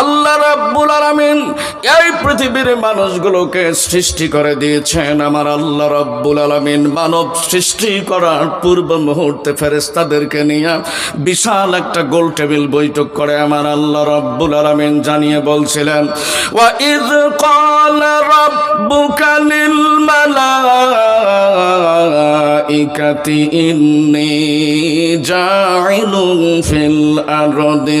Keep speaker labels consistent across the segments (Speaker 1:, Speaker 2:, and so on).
Speaker 1: আল্লাহ রাব্বুল আলামিন এই পৃথিবীর মানুষগুলোকে সৃষ্টি করে দিয়েছেন। আমার আল্লাহ রাব্বুল আলামিন মানব সৃষ্টি করার পূর্ব মুহূর্তে ফেরেশতাদেরকে নিয়ে বিশাল একটা গোল টেবিল বৈঠক করে আমার আল্লাহ রাব্বুল আলামিন জানিয়ে বলছিলেন, ওয়া ক্বালা রাব্বুকা লিল মালাইকাতি ইন্নী জাইলুন ফিল আরদি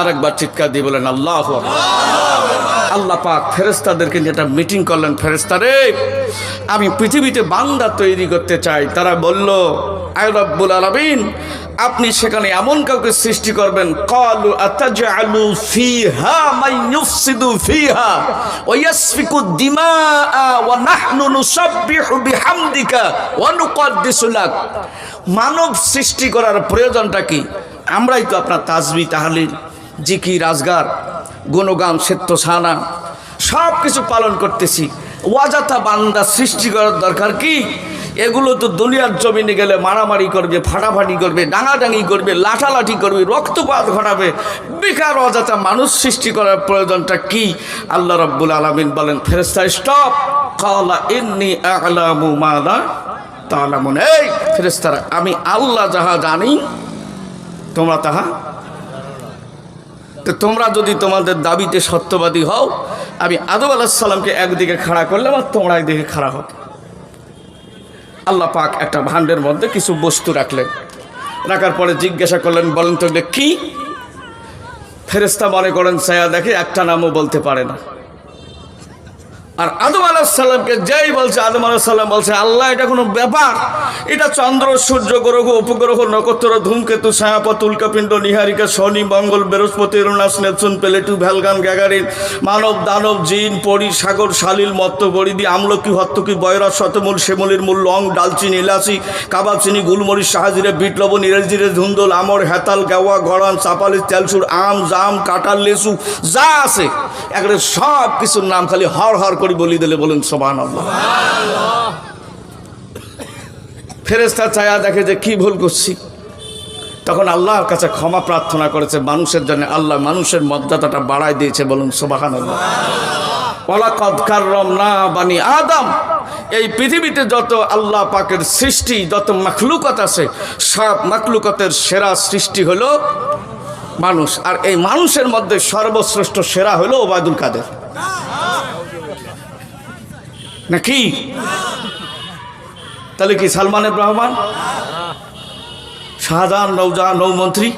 Speaker 1: আর একবার চিৎকার দিয়ে বলেন, আল্লাহ আল্লাহ পাক ফেরেস্তাদেরকে যেটা মিটিং করলেন ফেরেস্তারে আমি পৃথিবীতে বান্দা তৈরি করতে চাই। তারা বলল আয় রব্বুল আলামিন, আপনি সেখানে এমন কাউকে সৃষ্টি করবেন, কলু আতাজআলু মান মানব সৃষ্টি করার প্রয়োজনটা কি? আমরাই তো আপনার তাজবি, তাহলিল। জিকি, রাজগার, গুণগান সেত্য সানা সব কিছু পালন করতেছি। ওয়াজাতা বান্দা সৃষ্টি করার দরকার কি? এগুলো তো দুনিয়ার জমিনে গেলে মারামারি করবে, ফাটাফাটি করবে, ডাঙাডাঙি করবে, লাঠালাঠি করবে, রক্তপাত ঘটাবে। বেকার অজাতা মানুষ সৃষ্টি করার প্রয়োজনটা কি? আল্লাহ রব্বুল আলমিন বলেন ফেরেস্তা স্টপ! কালা ইন্নি আলামু মালা তালামুন। এই ফেরেস্তারা আমি আল্লাহ যাহা জানি, তোমরা তাহা তো তোমরা যদি তোমাদের দাবিতে সত্যবাদী হও, আমি আদম আলাহিসাল্লামকে একদিকে খাড়া করলাম আর তোমরা একদিকে খাড়া হও। আল্লাহ পাক একটা ভাণ্ডের মধ্যে কিছু বস্তু রাখলেন। রাখার পরে জিজ্ঞাসা করলেন, বলেন তো কি? ফেরেস্তা মনে করেন সায়া দেখে একটা নামও বলতে পারে না। আর আদম আলাহিসাল্লামকে যেই বলছে, আদম আলাহিসাল্লাম বলছে, আল্লাহ, এটা কোনো ব্যাপার? এটা চন্দ্র, সূর্য, গ্রহ, উপগ্রহ, নক্ষত্র, ধূমকেতু ছায়াপথ উল্কাপিণ্ড নিহারিকা, শনি, মঙ্গল, বৃহস্পতি রুনাস নেপচুন, প্লেটু, ভ্যালগান, গ্যাগারিন, মানব, দানব, জিন, পরি, সাগর, শালিল, মত্ত গরিদি আমলকি, হত্তকি, বয়রা, শতমূল, শ্যামলির মূল, লং, ডালচিনি এলাচি কাবাব চিনি গুলমরিচ, সাহাজিরে বিট লবণ ধুন্দল, আমর, হেতাল গাওয়া গড়ান চাপালি তেলসুর, আম, জাম, কাঁঠাল লেসু যা আছে, একেবারে সব কিছুর নাম খালি হর হর করে বলি দিলে বলেন ফেরেস্তা ছায়া দেখে যে কি ভুল করছি। তখন আল্লাহর কাছে ক্ষমা প্রার্থনা করেছে, মানুষের জন্য আল্লাহ মানুষের মর্যাদাটা বাড়ায় দিয়েছে বলুন সোবাহান আদম। এই পৃথিবীতে যত আল্লাহ পাকের সৃষ্টি, যত মাখলুকত আছে, সব মাখলুকতের সেরা সৃষ্টি হলো মানুষ। আর এই মানুষের মধ্যে সর্বশ্রেষ্ঠ সেরা হলো ওবায়দুল কাদের। নাকি? তাহলে কি সালমান রহমান শাহজাহান নৌজাহান নৌমন্ত্রী?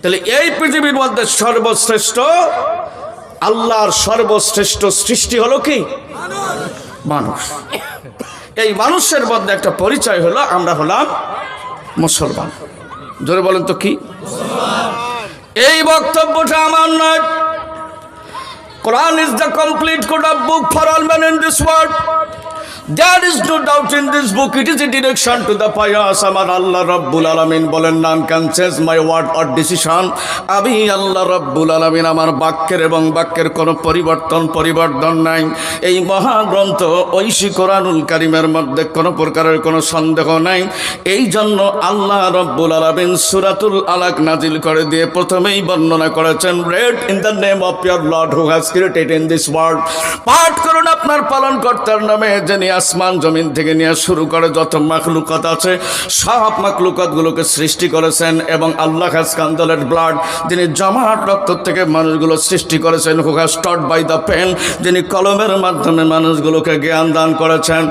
Speaker 1: তাহলে এই পৃথিবীর মধ্যে সর্বশ্রেষ্ঠ, আল্লাহর সর্বশ্রেষ্ঠ সৃষ্টি হলো কি? মানুষ। এই মানুষের মধ্যে একটা পরিচয় হলো, আমরা হলাম মুসলমান। জোরে বলেন তো কি? এই বক্তব্যটা আমার নয়। Quran is the complete code of book for all men in this world. There is no doubt in this book. It is a direction to the pious. আমার আল্লাহ রব্বুল আলমিন বলেন none can change my word or decision আমি আল্লাহ রব্বুল আলমিন আমার বাক্যের এবং বাক্যের কোনো পরিবর্তন পরিবর্তন নাই এই মহাগ্রন্থ ঐশী কোরআনুল কারিমের মধ্যে কোনো প্রকারের কোনো সন্দেহ নাই এই জন্য আল্লাহ রব্বুল আলমিন সুরাতুল আলাক নাজিল করে দিয়ে প্রথমেই বর্ণনা করেছেন read in the name of your lord who has created in this world পাঠ করুন আপনার পালন কর্তার নামে যিনি আসমান জমিন থেকে নিয়ে শুরু করে যত মাকলুকাত আছে, সব মাকলুকাতগুলোকে সৃষ্টি করেছেন এবং আল্লাহ কান্দলের ব্লাড যিনি জমাট রক্ত থেকে মানুষগুলো সৃষ্টি করেছেন who has taught by the pen যিনি কলমের মাধ্যমে মানুষগুলোকে জ্ঞান দান করেছেন।